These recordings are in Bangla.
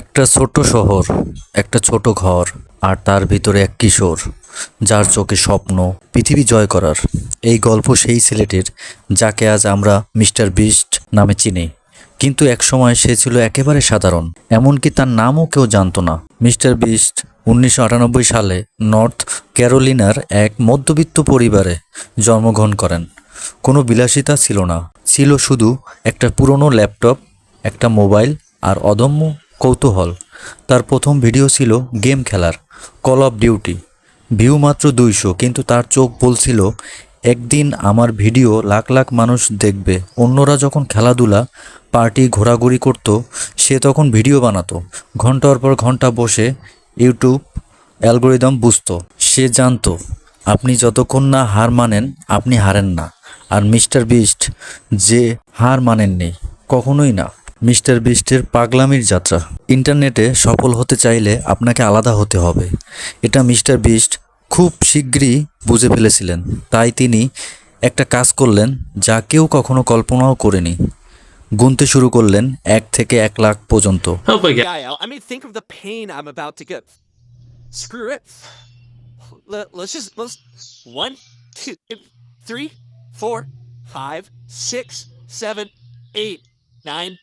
একটা ছোট্ট শহর, একটা ছোট ঘর, আর তার ভিতরে এক কিশোর, যার চোখে স্বপ্ন, পৃথিবী জয় করার। এই গল্প সেই ছেলেটির, যাকে আজ আমরা মিস্টার বিস্ট নামে চিনি। কিন্তু একসময় সে ছিল একেবারে সাধারণ, এমনকি তার নামও কেউ জানতো না। মিস্টার বিস্ট উনিশশো আটানব্বই সালে নর্থ ক্যারোলিনার এক মধ্যবিত্ত পরিবারে জন্মগ্রহণ করেন। কোনো বিলাসিতা ছিল না, ছিল শুধু একটা পুরনো ল্যাপটপ, একটা মোবাইল আর অদম্য কৌতূহল। তার প্রথম ভিডিও ছিল গেম খেলার কল অফ ডিউটি ভিউ মাত্র দুইশো, কিন্তু তার চোখ বলছিল, একদিন আমার ভিডিও লাখ লাখ মানুষ দেখবে। অন্যরা যখন খেলাধুলা, পার্টি ঘোরাঘুরি করত, সে তখন ভিডিও বানাতো। ঘণ্টার পর ঘণ্টা বসে ইউটিউব অ্যালগোরিদম বুঝতো। সে জানতো, আপনি যতক্ষণ না হার মানেন, আপনি হারেন না। আর মিস্টার বিস্ট যে হার মানেননি, কখনোই না। মিস্টার বিস্টের পাগলামির যাত্রা। ইন্টারনেটে সফল হতে চাইলে আপনাকে আলাদা হতে হবে। এটা মিস্টার বিস্ট খুব শীঘ্রই বুঝে ফেলেছিলেন। তাই তিনি একটা কাজ করলেন যা কেউ কখনো কল্পনাও করেনি। গুনতে শুরু করলেন এক থেকে এক লাখ পর্যন্ত। Three, four, five, six, seven, eight, nine.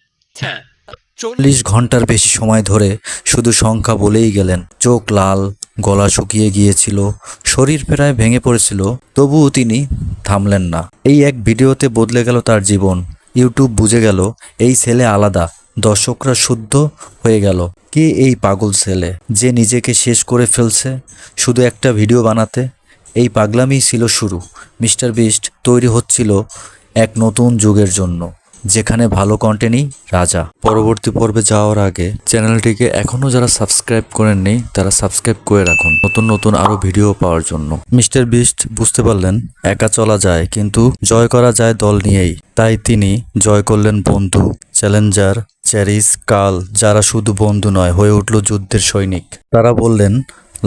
চল্লিশ ঘণ্টার বেশি সময় ধরে শুধু সংখ্যা বলেই গেলেন। চোখ লাল, গলা শুকিয়ে গিয়েছিল, শরীর প্রায় ভেঙে পড়েছিল, তবুও তিনি থামলেন না। এই এক ভিডিওতে বদলে গেল তার জীবন। ইউটিউব বুঝে গেল, এই ছেলে আলাদা, দর্শকরা শুদ্ধ হয়ে গেল। কে এই পাগল ছেলে যে নিজেকে শেষ করে ফেলছে? শুধু একটা ভিডিও বানাতে? এই পাগলামি ছিল শুরু। মিস্টার বিস্ট তৈরি হচ্ছিল এক নতুন যুগের জন্য। যেখানে ভালো কন্টেন্টই রাজা। পরবর্তী পর্বে যাওয়ার আগে চ্যানেলটিকে এখনও যারা সাবস্ক্রাইব করেননি, তারা সাবস্ক্রাইব করে রাখুন। নতুন নতুন আরও ভিডিও পাওয়ার জন্য। মিস্টার বিস্ট বুঝতে পারলেন, একা চলা যায়, কিন্তু জয় করা যায় দল নিয়েই। তাই তিনি জয় করলেন বন্ধু চ্যালেঞ্জার চ্যারিস কাল যারা শুধু বন্ধু নয়, হয়ে উঠল যুদ্ধের সৈনিক। তারা বললেন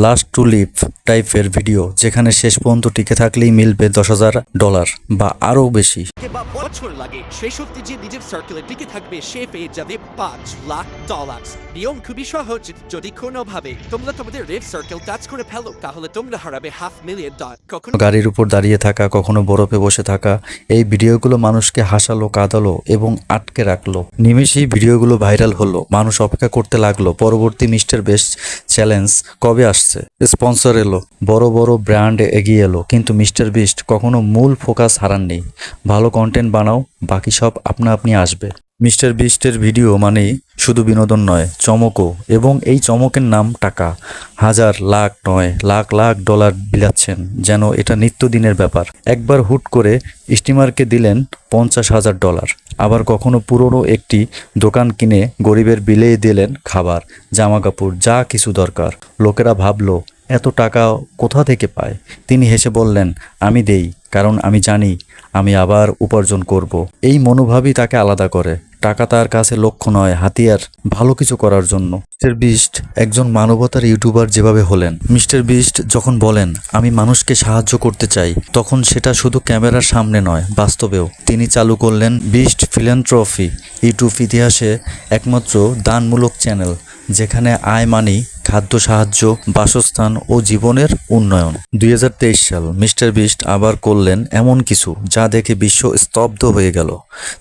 লাস্ট টু লিভ টাইপের ভিডিও যেখানে শেষ পর্যন্ত টিকে থাকলেই মিলবে দশ হাজার ডলার বা আরও বেশি। কে বা বছর লাগে সেই শক্তি যে নিজের সার্কেলে টিকে থাকবে সে পেয়ে যাবে পাঁচ লাখ ডলার নিয়ম খুবই সহজ যদি কোনোভাবে তোমরা তোমাদের রেড সার্কেল টাচ করে ফেলো তাহলে তোমরা হারাবে হাফ মিলিয়ন ডলার কখনো গাড়ির উপর দাঁড়িয়ে থাকা কখনো বরফে বসে থাকা এই ভিডিওগুলো মানুষকে হাসালো কাঁদালো এবং আটকে রাখল। নিমেষেই ভিডিওগুলো ভাইরাল হলো। মানুষ অপেক্ষা করতে লাগল। পরবর্তী মিস্টার বেস্ট চ্যালেঞ্জ কবে আসছে? স্পন্সর এলো। বড় বড় ব্র্যান্ড এগিয়ে এলো। কিন্তু মিস্টার বিস্ট, কখনো মূল ফোকাস হারাননি। ভালো কন্টেন্ট বানাও, বাকি সব আপনা আপনি আসবে। মিস্টার বিস্টের ভিডিও মানেই শুধু বিনোদন নয়, চমকও। এবং এই চমকের নাম টাকা। হাজার, লাখ নয়, লাখ লাখ ডলার বিলাচ্ছেন, যেন এটা নিত্যদিনের ব্যাপার। একবার হুট করে স্টিমারকে দিলেন পঞ্চাশ হাজার ডলার। আবার কখনো পুরনো একটি দোকান কিনে গরিবের বিলেই দিলেন খাবার জামা কাপড় যা কিছু দরকার। লোকেরা ভাবল, এত টাকা কোথা থেকে পায়? তিনি হেসে বললেন, আমি দেই। কারণ আমি জানি আমি আবার উপার্জন করব। এই মনোভাবই তাকে আলাদা করে। টাকা তার কাছে লক্ষ্য নয়, হাতিয়ার ভালো কিছু করার জন্য। মিস্টার বিস্ট একজন মানবতার ইউটিউবার যেভাবে হলেন। মিস্টার বিস্ট যখন বলেন, আমি মানুষকে সাহায্য করতে চাই, তখন সেটা শুধু ক্যামেরার সামনে নয়, বাস্তবেও। তিনি চালু করলেন বিস্ট ফিলান্ট্রফি ইউটিউব ইতিহাসে একমাত্র দানমূলক চ্যানেল। যেখানে আয় মানি, খাদ্য সাহায্য, বাসস্থান ও জীবনের উন্নয়ন। দুই হাজার তেইশ সাল মিস্টার বিস্ট আবার করলেন এমন কিছু যা দেখে বিশ্ব স্তব্ধ হয়ে গেল।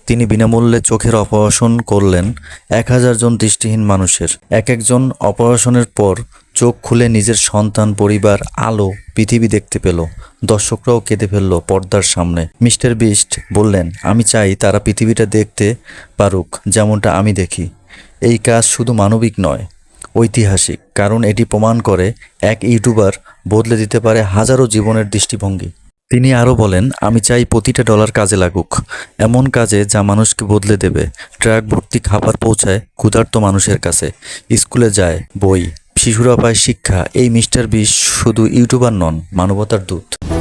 তিনি বিনামূল্যে চোখের অপারেশন করলেন এক হাজার জন দৃষ্টিহীন মানুষের। এক একজন অপারেশনের পর চোখ খুলে নিজের সন্তান, পরিবার, আলো, পৃথিবী দেখতে পেল। দর্শকরাও কেঁদে ফেলল পর্দার সামনে। মিস্টার বিস্ট বললেন, আমি চাই তারা পৃথিবীটা দেখতে পারুক, যেমনটা আমি দেখি। এই কাজ শুধু মানবিক নয়, ঐতিহাসিক, কারণ এটি প্রমাণ করে এক ইউটিউবার বদলে দিতে পারে হাজারো জীবনের দৃষ্টিভঙ্গি। তিনি আরও বলেন, আমি চাই প্রতিটা ডলার কাজে লাগুক। এমন কাজে যা মানুষকে বদলে দেবে। ট্রাক ভর্তি খাবার পৌঁছায় ক্ষুধার্ত মানুষের কাছে। স্কুলে যায়, বই। শিশুরা পায় শিক্ষা। এই মিস্টার বিশ শুধু ইউটিউবার নন, মানবতার দূত।